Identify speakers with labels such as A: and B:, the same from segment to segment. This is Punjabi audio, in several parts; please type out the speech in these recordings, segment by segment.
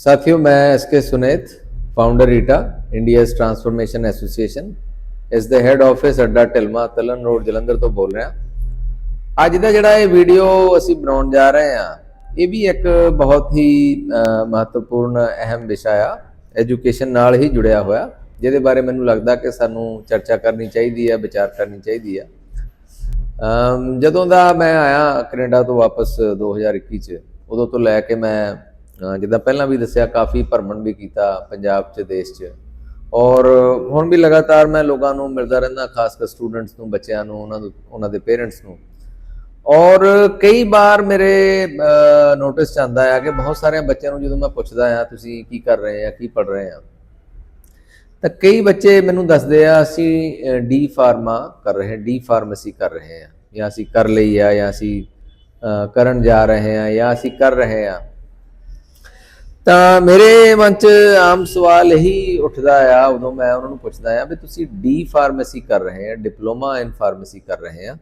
A: ਸਾਥੀਓ, ਮੈਂ SK Suneet founder Rita India's transformation association ਇਸ ਦੇ ਹੈੱਡ ਆਫਿਸ ਅੱਡਾ ਢਿਲਮਾ ਤਲਨ ਰੋਡ ਜਲੰਧਰ ਤੋਂ ਬੋਲ ਰਿਹਾ। ਅੱਜ ਦਾ ਜਿਹੜਾ ਇਹ ਵੀਡੀਓ ਅਸੀਂ ਬਣਾਉਣ ਜਾ ਰਹੇ ਹਾਂ, ਇਹ ਵੀ ਇੱਕ ਬਹੁਤ ਹੀ ਮਹੱਤਵਪੂਰਨ, ਅਹਿਮ ਵਿਸ਼ਾ ਆ। ਐਜੂਕੇਸ਼ਨ ਨਾਲ ਹੀ ਜੁੜਿਆ ਹੋਇਆ, ਜਿਹਦੇ ਬਾਰੇ ਮੈਨੂੰ ਲੱਗਦਾ ਕਿ ਸਾਨੂੰ ਚਰਚਾ ਕਰਨੀ ਚਾਹੀਦੀ ਹੈ ਵਿਚਾਰ ਕਰਨੀ ਚਾਹੀਦੀ ਹੈ ਜਦੋਂ ਦਾ ਮੈਂ ਆਇਆ ਕੈਨੇਡਾ ਤੋਂ ਵਾਪਸ 2021 ਚ, ਉਦੋਂ ਤੋਂ ਲੈ ਕੇ ਮੈਂ ਜਿੱਦਾਂ ਪਹਿਲਾਂ ਵੀ ਦੱਸਿਆ, ਕਾਫੀ ਭਰਮਣ ਵੀ ਕੀਤਾ ਪੰਜਾਬ ਚ, ਦੇਸ਼ ਚ। ਔਰ ਹੁਣ ਵੀ ਲਗਾਤਾਰ ਮੈਂ ਲੋਕਾਂ ਨੂੰ ਮਿਲਦਾ ਰਹਿੰਦਾ, ਖਾਸ ਕਰ ਸਟੂਡੈਂਟਸ ਨੂੰ, ਬੱਚਿਆਂ ਨੂੰ, ਉਹਨਾਂ ਨੂੰ, ਉਹਨਾਂ ਦੇ ਪੇਰੈਂਟਸ ਨੂੰ। ਔਰ ਕਈ ਵਾਰ ਮੇਰੇ ਨੋਟਿਸ ਚ ਆਉਂਦਾ ਆ ਕਿ ਬਹੁਤ ਸਾਰੇ ਬੱਚਿਆਂ ਨੂੰ ਜਦੋਂ ਮੈਂ ਪੁੱਛਦਾ ਆ, ਤੁਸੀਂ ਕੀ ਕਰ ਰਹੇ ਆ, ਕੀ ਪੜ ਰਹੇ ਆ? ਤਾਂ ਕਈ ਬੱਚੇ ਮੈਨੂੰ ਦੱਸਦੇ ਆ, ਅਸੀਂ ਡੀ ਫਾਰਮਾ ਕਰ ਰਹੇ ਹਾਂ ਡੀ ਫਾਰਮੇਸੀ ਕਰ ਰਹੇ ਹਾਂ ਜਾਂ ਅਸੀਂ ਕਰ ਲਈ ਆ, ਜਾਂ ਅਸੀਂ ਕਰਨ ਜਾ ਰਹੇ ਹਾਂ ਜਾਂ ਅਸੀਂ ਕਰ ਰਹੇ ਹਾਂ ਤਾਂ ਮੇਰੇ ਮਨ 'ਚ ਆਮ ਸਵਾਲ ਇਹੀ ਉੱਠਦਾ ਆ, ਉਦੋਂ ਮੈਂ ਉਹਨਾਂ ਨੂੰ ਪੁੱਛਦਾ ਆ ਵੀ ਤੁਸੀਂ ਡੀ ਫਾਰਮੇਸੀ ਕਰ ਰਹੇ ਆ ਡਿਪਲੋਮਾ ਇਨ ਫਾਰਮੇਸੀ ਕਰ ਰਹੇ ਆ,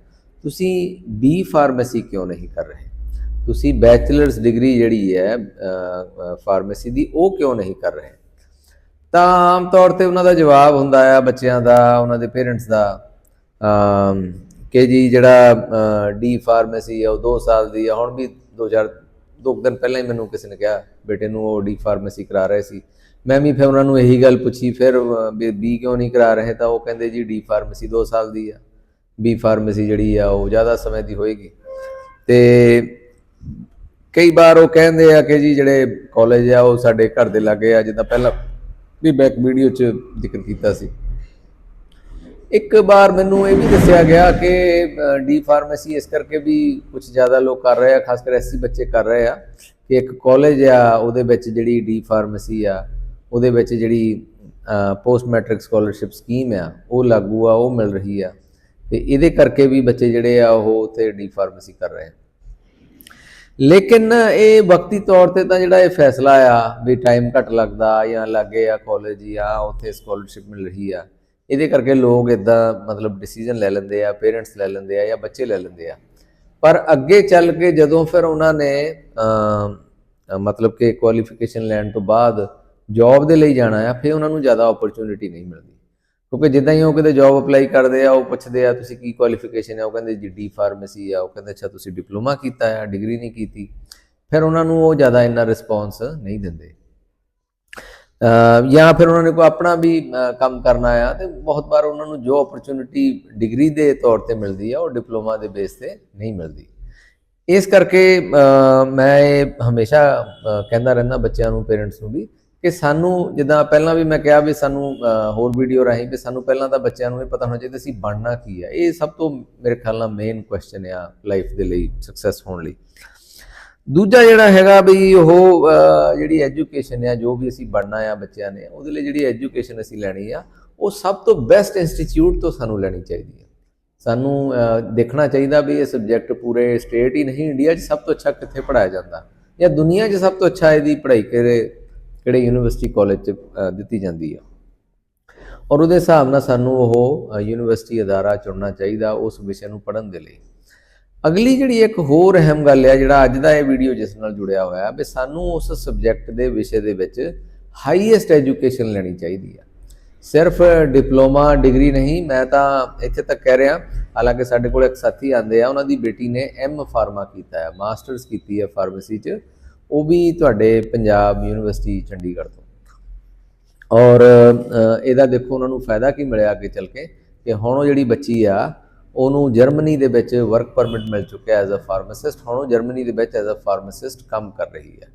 A: ਤੁਸੀਂ ਬੀ ਫਾਰਮੇਸੀ ਕਿਉਂ ਨਹੀਂ ਕਰ ਰਹੇ? ਤੁਸੀਂ ਬੈਚਲਰਸ ਡਿਗਰੀ ਜਿਹੜੀ ਹੈ ਫਾਰਮੇਸੀ ਦੀ, ਉਹ ਕਿਉਂ ਨਹੀਂ ਕਰ ਰਹੇ? ਤਾਂ ਆਮ ਤੌਰ ਤੇ ਉਹਨਾਂ ਦਾ ਜਵਾਬ ਹੁੰਦਾ ਆ, ਬੱਚਿਆਂ ਦਾ, ਉਹਨਾਂ ਦੇ ਪੇਰੈਂਟਸ ਦਾ ਕਿ ਜੀ ਜਿਹੜਾ ਡੀ ਫਾਰਮੇਸੀ ਆ, ਉਹ 2 ਸਾਲ ਦੀ ਆ, ਹੁਣ ਵੀ 2000 ਦੋ ਕੁ ਦਿਨ ਪਹਿਲਾਂ ਹੀ ਮੈਨੂੰ ਕਿਸੇ ਨੇ ਕਿਹਾ ਬੇਟੇ ਨੂੰ ਉਹ ਡੀ ਫਾਰਮੇਸੀ ਕਰਾ ਰਹੇ ਸੀ। ਮੈਂ ਵੀ ਫਿਰ ਉਹਨਾਂ ਨੂੰ ਇਹੀ ਗੱਲ ਪੁੱਛੀ, ਫਿਰ ਬੀ ਕਿਉਂ ਨਹੀਂ ਕਰਾ ਰਹੇ? ਤਾਂ ਉਹ ਕਹਿੰਦੇ ਜੀ, ਡੀ ਫਾਰਮੇਸੀ 2 ਸਾਲ ਦੀ ਆ। ਬੀ ਫਾਰਮੇਸੀ ਜਿਹੜੀ ਆ, ਉਹ ਜ਼ਿਆਦਾ ਸਮੇਂ ਦੀ ਹੋਏਗੀ। ਤੇ ਕਈ ਵਾਰ ਉਹ ਕਹਿੰਦੇ ਆ ਕਿ ਜੀ, ਜਿਹੜੇ ਕਾਲਜ ਆ, ਉਹ ਸਾਡੇ ਘਰ ਦੇ ਲਾਗੇ ਆ। ਜਿੱਦਾਂ ਪਹਿਲਾਂ ਵੀ ਬੈਕ ਵੀਡੀਓ 'ਚ ਜ਼ਿਕਰ ਕੀਤਾ ਸੀ। ਇੱਕ ਵਾਰ ਮੈਨੂੰ ਇਹ ਵੀ ਦੱਸਿਆ ਗਿਆ ਕਿ ਡੀ ਫਾਰਮੇਸੀ ਇਸ ਕਰਕੇ ਵੀ ਕੁਝ ਜ਼ਿਆਦਾ ਲੋਕ ਕਰ ਰਹੇ ਆ, ਖਾਸ ਕਰ ਐਸਸੀ ਬੱਚੇ ਕਰ ਰਹੇ ਆ। ਕਿ ਇੱਕ ਕਾਲਜ ਆ, ਉਹਦੇ ਵਿੱਚ ਜਿਹੜੀ ਡੀ ਫਾਰਮੇਸੀ ਆ, ਉਹਦੇ ਵਿੱਚ ਜਿਹੜੀ ਪੋਸਟ ਮੈਟ੍ਰਿਕ ਸਕਾਲਰਸ਼ਿਪ ਸਕੀਮ ਆ, ਉਹ ਲਾਗੂ ਆ, ਉਹ ਮਿਲ ਰਹੀ ਆ। ਤੇ ਇਹਦੇ ਕਰਕੇ ਵੀ ਬੱਚੇ ਜਿਹੜੇ ਆ, ਉਹ ਉੱਥੇ ਡੀ ਫਾਰਮੇਸੀ ਕਰ ਰਹੇ ਆ। ਲੇਕਿਨ ਇਹ ਵਕਤੀ ਤੌਰ ਤੇ ਤਾਂ ਜਿਹੜਾ ਇਹ ਫੈਸਲਾ ਆ, ਵੀ ਟਾਈਮ ਘੱਟ ਲੱਗਦਾ ਜਾਂ ਲੱਗੇ ਆ ਕਾਲਜ ਆ ਉੱਥੇ ਸਕਾਲਰਸ਼ਿਪ ਮਿਲ ਰਹੀ ਆ, ਇਹਦੇ ਕਰਕੇ ਲੋਕ ਇਦਾਂ ਮਤਲਬ ਡਿਸੀਜਨ ਲੈ ਲੈਂਦੇ ਆ ਪੇਰੈਂਟਸ ਲੈ ਲੈਂਦੇ ਆ ਜਾਂ ਬੱਚੇ ਲੈ ਲੈਂਦੇ ਆ। ਪਰ ਅੱਗੇ ਚੱਲ ਕੇ ਜਦੋਂ ਫਿਰ ਉਹਨਾਂ ਨੇ ਮਤਲਬ ਕਿ ਕੁਆਲੀਫਿਕੇਸ਼ਨ ਲੈਣ ਤੋਂ ਬਾਅਦ ਜੌਬ ਦੇ ਲਈ ਜਾਣਾ ਆ, ਫਿਰ ਉਹਨਾਂ ਨੂੰ ਜ਼ਿਆਦਾ ਓਪਰਚੁਨਿਟੀ ਨਹੀਂ ਮਿਲਦੀ। ਕਿਉਂਕਿ ਜਿੱਦਾਂ ਹੀ ਉਹ ਕਿਤੇ ਜੌਬ ਅਪਲਾਈ ਕਰਦੇ ਆ, ਉਹ ਪੁੱਛਦੇ ਆ, ਤੁਸੀਂ ਕੀ ਕੁਆਲੀਫਿਕੇਸ਼ਨ ਹੈ ਉਹ ਕਹਿੰਦੇ, ਜੀ ਡੀ ਫਾਰਮੇਸੀ ਆ। ਉਹ ਕਹਿੰਦੇ, ਅੱਛਾ, ਤੁਸੀਂ ਡਿਪਲੋਮਾ ਕੀਤਾ ਆ ਡਿਗਰੀ ਨਹੀਂ ਕੀਤੀ। ਫਿਰ ਉਹਨਾਂ ਨੂੰ ਉਹ ਜ਼ਿਆਦਾ ਇੰਨਾ ਰਿਸਪੌਂਸ ਨਹੀਂ ਦਿੰਦੇ। ਜਾਂ ਫਿਰ ਉਹਨਾਂ ਨੇ ਕੋਈ ਆਪਣਾ ਵੀ ਕੰਮ ਕਰਨਾ ਆ, ਤੇ ਬਹੁਤ ਵਾਰ ਉਹਨਾਂ ਨੂੰ ਜੋ ਓਪਰਚੁਨਿਟੀ ਡਿਗਰੀ ਦੇ ਤੌਰ ਤੇ ਮਿਲਦੀ ਆ, ਉਹ ਡਿਪਲੋਮਾ ਦੇ ਬੇਸ ਤੇ ਨਹੀਂ ਮਿਲਦੀ। ਇਸ ਕਰਕੇ ਮੈਂ ਇਹ ਹਮੇਸ਼ਾ ਕਹਿੰਦਾ ਰਹਿੰਦਾ ਬੱਚਿਆਂ ਨੂੰ ਪੇਰੈਂਟਸ ਨੂੰ ਵੀ, ਕਿ ਸਾਨੂੰ ਜਿੱਦਾਂ ਪਹਿਲਾਂ ਵੀ ਮੈਂ ਕਿਹਾ ਵੀ ਸਾਨੂੰ ਹੋਰ ਵੀਡੀਓ ਰਾਹੀਂ ਵੀ ਸਾਨੂੰ ਪਹਿਲਾਂ ਤਾਂ ਬੱਚਿਆਂ ਨੂੰ ਇਹ ਪਤਾ ਹੋਣਾ ਚਾਹੀਦਾ ਅਸੀਂ ਬਣਨਾ ਕੀ ਆ। ਇਹ ਸਭ ਤੋਂ ਮੇਰੇ ਖਿਆਲ ਨਾਲ ਮੇਨ ਕੁਐਸਚਨ ਆ ਲਾਈਫ ਦੇ ਲਈ ਸਕਸੈਸ ਹੋਣ ਲਈ। ਦੂਜਾ ਜਿਹੜਾ ਹੈਗਾ ਵੀ ਉਹ ਜਿਹੜੀ ਐਜੂਕੇਸ਼ਨ ਆ, ਜੋ ਵੀ ਅਸੀਂ ਬਣਨਾ ਆ ਬੱਚਿਆਂ ਨੇ, ਉਹਦੇ ਲਈ ਜਿਹੜੀ ਐਜੂਕੇਸ਼ਨ ਅਸੀਂ ਲੈਣੀ ਆ, ਉਹ ਸਭ ਤੋਂ ਬੈਸਟ ਇੰਸਟੀਚਿਊਟ ਤੋਂ ਸਾਨੂੰ ਲੈਣੀ ਚਾਹੀਦੀ ਹੈ ਸਾਨੂੰ ਦੇਖਣਾ ਚਾਹੀਦਾ ਵੀ ਇਹ ਸਬਜੈਕਟ ਪੂਰੇ ਸਟੇਟ ਹੀ ਨਹੀਂ ਇੰਡੀਆ 'ਚ ਸਭ ਤੋਂ ਅੱਛਾ ਕਿੱਥੇ ਪੜਾਇਆ ਜਾਂਦਾ, ਜਾਂ ਦੁਨੀਆ 'ਚ ਸਭ ਤੋਂ ਅੱਛਾ ਇਹਦੀ ਪੜ੍ਹਾਈ ਕਿਹੜੇ ਕਿਹੜੇ ਯੂਨੀਵਰਸਿਟੀ ਕਾਲਜ 'ਚ ਦਿੱਤੀ ਜਾਂਦੀ ਆ। ਔਰ ਉਹਦੇ ਹਿਸਾਬ ਨਾਲ ਸਾਨੂੰ ਉਹ ਯੂਨੀਵਰਸਿਟੀ ਅਦਾਰਾ ਚੁਣਨਾ ਚਾਹੀਦਾ ਉਸ ਵਿਸ਼ੇ ਨੂੰ ਪੜ੍ਹਨ ਦੇ ਲਈ। ਅਗਲੀ ਜਿਹੜੀ ਇੱਕ ਹੋਰ ਅਹਿਮ ਗੱਲ ਹੈ ਜਿਹੜਾ ਅੱਜ ਦਾ ਇਹ ਵੀਡੀਓ ਜਿਸ ਨਾਲ ਜੁੜਿਆ ਹੋਇਆ, ਵੀ ਸਾਨੂੰ ਉਸ ਸਬਜੈਕਟ ਦੇ ਵਿਸ਼ੇ ਦੇ ਵਿੱਚ ਹਾਈਐਸਟ ਐਜੂਕੇਸ਼ਨ ਲੈਣੀ ਚਾਹੀਦੀ ਹੈ ਸਿਰਫ ਡਿਪਲੋਮਾ ਡਿਗਰੀ ਨਹੀਂ, ਮੈਂ ਤਾਂ ਇੱਥੇ ਤੱਕ ਕਹਿ ਰਿਹਾ, ਹਾਲਾਂਕਿ ਸਾਡੇ ਕੋਲ ਇੱਕ ਸਾਥੀ ਆਂਦੇ ਆ, ਉਹਨਾਂ ਦੀ ਬੇਟੀ ਨੇ ਐਮ ਫਾਰਮਾ ਕੀਤਾ ਹੈ ਮਾਸਟਰਸ ਕੀਤੀ ਹੈ ਫਾਰਮੇਸੀ 'ਚ, ਉਹ ਵੀ ਤੁਹਾਡੇ ਪੰਜਾਬ ਯੂਨੀਵਰਸਿਟੀ ਚੰਡੀਗੜ੍ਹ ਤੋਂ। ਔਰ ਇਹਦਾ ਦੇਖੋ ਉਹਨਾਂ ਨੂੰ ਫਾਇਦਾ ਕੀ ਮਿਲਿਆ ਅੱਗੇ ਚੱਲ ਕੇ, ਕਿ ਹੁਣ ਉਹ ਜਿਹੜੀ ਬੱਚੀ ਆ ਉਹਨੂੰ ਜਰਮਨੀ ਦੇ ਵਿੱਚ ਵਰਕ ਪਰਮਿਟ ਮਿਲ ਚੁੱਕਿਆ ਐਜ਼ ਅ ਫਾਰਮਾਸਿਸਟ ਹੁਣ ਉਹ ਜਰਮਨੀ ਦੇ ਵਿੱਚ ਐਜ਼ ਅ ਫਾਰਮਾਸਿਸਟ ਕੰਮ ਕਰ ਰਹੀ ਹੈ।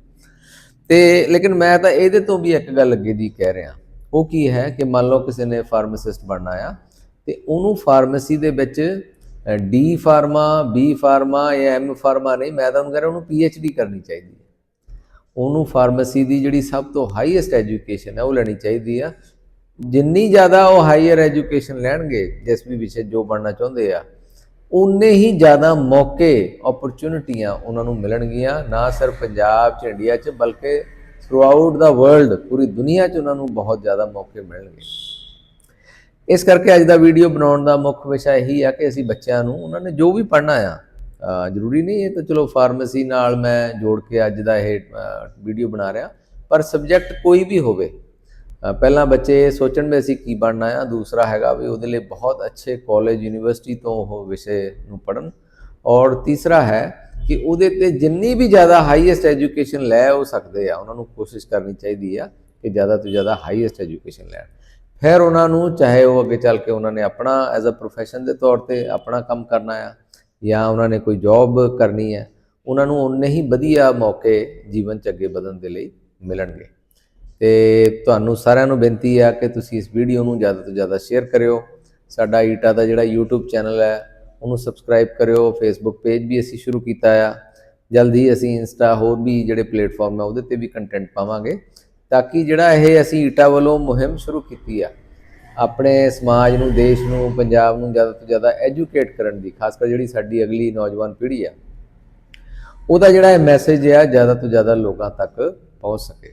A: ਤੇ ਲੇਕਿਨ ਮੈਂ ਤਾਂ ਇਹਦੇ ਤੋਂ ਵੀ ਇੱਕ ਗੱਲ ਅੱਗੇ ਦੀ ਕਹਿ ਰਿਹਾ। ਉਹ ਕੀ ਹੈ ਕਿ ਮੰਨ ਲਓ ਕਿਸੇ ਨੇ ਫਾਰਮਾਸਿਸਟ ਬਣਨਾ ਆ, ਤੇ ਉਹਨੂੰ ਫਾਰਮੇਸੀ ਦੇ ਵਿੱਚ ਡੀ ਫਾਰਮਾ ਬੀ ਫਾਰਮਾ ਜਾਂ ਐਮ ਫਾਰਮਾ ਨਹੀਂ, ਮੈਂ ਤਾਂ ਉਹਨੂੰ ਕਹਿ ਰਿਹਾ ਉਹਨੂੰ ਪੀ ਐਚ ਡੀ ਕਰਨੀ ਚਾਹੀਦੀ ਹੈ। ਉਹਨੂੰ ਫਾਰਮੇਸੀ ਦੀ ਜਿਹੜੀ ਸਭ ਤੋਂ ਹਾਈਐਸਟ ਐਜੂਕੇਸ਼ਨ ਹੈ, ਉਹ ਲੈਣੀ ਚਾਹੀਦੀ ਆ। ਜਿੰਨੀ ਜ਼ਿਆਦਾ ਉਹ ਹਾਇਰ ਐਜੂਕੇਸ਼ਨ ਲੈਣਗੇ, ਜਿਸ ਵੀ ਵਿਸ਼ੇ ਜੋ ਬਣਨਾ ਚਾਹੁੰਦੇ ਆ ਉਨੇ ਹੀ ਜ਼ਿਆਦਾ ਮੌਕੇ ਓਪਰਚੁਨਿਟੀਆਂ ਉਹਨਾਂ ਨੂੰ ਮਿਲਣਗੀਆਂ, ਨਾ ਸਿਰਫ ਪੰਜਾਬ ਚ ਇੰਡੀਆ ਚ, ਬਲਕਿ ਥਰੂਆਊਟ ਦਾ ਵਰਲਡ ਪੂਰੀ ਦੁਨੀਆ ਚ ਉਹਨਾਂ ਨੂੰ ਬਹੁਤ ਜ਼ਿਆਦਾ ਮੌਕੇ ਮਿਲਣਗੇ। ਇਸ ਕਰਕੇ ਅੱਜ ਦਾ ਵੀਡੀਓ ਬਣਾਉਣ ਦਾ ਮੁੱਖ ਵਿਸ਼ਾ ਇਹੀ ਆ ਕਿ ਅਸੀਂ ਬੱਚਿਆਂ ਨੂੰ, ਉਹਨਾਂ ਨੇ ਜੋ ਵੀ ਪੜ੍ਹਨਾ ਆ ਜ਼ਰੂਰੀ ਨਹੀਂ, ਇਹ ਤਾਂ ਚਲੋ ਫਾਰਮੇਸੀ ਨਾਲ ਮੈਂ ਜੋੜ ਕੇ ਅੱਜ ਦਾ ਇਹ ਵੀਡੀਓ ਬਣਾ ਰਿਹਾ, ਪਰ ਸਬਜੈਕਟ ਕੋਈ ਵੀ ਹੋਵੇ ਪਹਿਲਾਂ ਬੱਚੇ ਸੋਚਣ ਵੀ ਅਸੀਂ ਕੀ ਬਣਨਾ ਆ, ਦੂਸਰਾ ਹੈਗਾ ਵੀ ਉਹਦੇ ਲਈ ਬਹੁਤ ਅੱਛੇ ਕਾਲਜ ਯੂਨੀਵਰਸਿਟੀ ਤੋਂ ਉਹ ਵਿਸ਼ੇ ਨੂੰ ਪੜਨ ਔਰ ਤੀਸਰਾ ਹੈ ਕਿ ਉਹਦੇ ਤੇ ਜਿੰਨੀ ਵੀ ਜ਼ਿਆਦਾ ਹਾਈਐਸਟ ਐਜੂਕੇਸ਼ਨ ਲੈ ਹੋ ਸਕਦੇ ਆ, ਉਹਨਾਂ ਨੂੰ ਕੋਸ਼ਿਸ਼ ਕਰਨੀ ਚਾਹੀਦੀ ਆ ਕਿ ਜ਼ਿਆਦਾ ਤੋਂ ਜ਼ਿਆਦਾ ਹਾਈਐਸਟ ਐਜੂਕੇਸ਼ਨ ਲੈਣ। ਫਿਰ ਉਹਨਾਂ ਨੂੰ ਚਾਹੇ ਉਹ ਅੱਗੇ ਚੱਲ ਕੇ ਉਹਨਾਂ ਨੇ ਆਪਣਾ ਐਜ਼ ਅ ਪ੍ਰੋਫੈਸ਼ਨ ਦੇ ਤੌਰ ਤੇ ਆਪਣਾ ਕੰਮ ਕਰਨਾ ਆ, ਜਾਂ ਉਹਨਾਂ ਨੇ ਕੋਈ ਜੌਬ ਕਰਨੀ ਹੈ ਉਹਨਾਂ ਨੂੰ ਉਨੇ ਹੀ ਵਧੀਆ ਮੌਕੇ ਜੀਵਨ ਚ ਅੱਗੇ ਵਧਣ ਦੇ ਲਈ ਮਿਲਣਗੇ। ਤੇ ਤੁਹਾਨੂੰ ਸਾਰਿਆਂ ਨੂੰ ਬੇਨਤੀ ਆ ਕਿ ਤੁਸੀਂ ਇਸ ਵੀਡੀਓ ਨੂੰ ਜ਼ਿਆਦਾ ਤੋਂ ਜ਼ਿਆਦਾ ਸ਼ੇਅਰ ਕਰਿਓ। ਸਾਡਾ ਈਟਾ ਦਾ ਜਿਹੜਾ YouTube ਚੈਨਲ ਹੈ, ਉਹਨੂੰ ਸਬਸਕ੍ਰਾਈਬ ਕਰਿਓ। Facebook ਪੇਜ ਵੀ ਅਸੀਂ ਸ਼ੁਰੂ ਕੀਤਾ ਆ। ਜਲਦੀ ਅਸੀਂ ਇੰਸਟਾ ਹੋਰ ਵੀ ਜਿਹੜੇ ਪਲੇਟਫਾਰਮ ਆ, ਉਹਦੇ ਤੇ ਵੀ ਕੰਟੈਂਟ ਪਾਵਾਂਗੇ। ਤਾਂ ਕਿ ਜਿਹੜਾ ਇਹ ਅਸੀਂ ਈਟਾ ਵੱਲੋਂ ਮੁਹਿੰਮ ਸ਼ੁਰੂ ਕੀਤੀ ਆ, ਆਪਣੇ ਸਮਾਜ ਨੂੰ, ਦੇਸ਼ ਨੂੰ, ਪੰਜਾਬ ਨੂੰ ਜ਼ਿਆਦਾ ਤੋਂ ਜ਼ਿਆਦਾ ਐਜੂਕੇਟ ਕਰਨ ਦੀ, ਖਾਸ ਕਰ ਜਿਹੜੀ ਸਾਡੀ ਅਗਲੀ ਨੌਜਵਾਨ ਪੀੜ੍ਹੀ ਆ, ਉਹਦਾ ਜਿਹੜਾ ਇਹ ਮੈਸੇਜ ਆ, ਜ਼ਿਆਦਾ ਤੋਂ ਜ਼ਿਆਦਾ ਲੋਕਾਂ ਤੱਕ ਪਹੁੰਚ ਸਕੇ।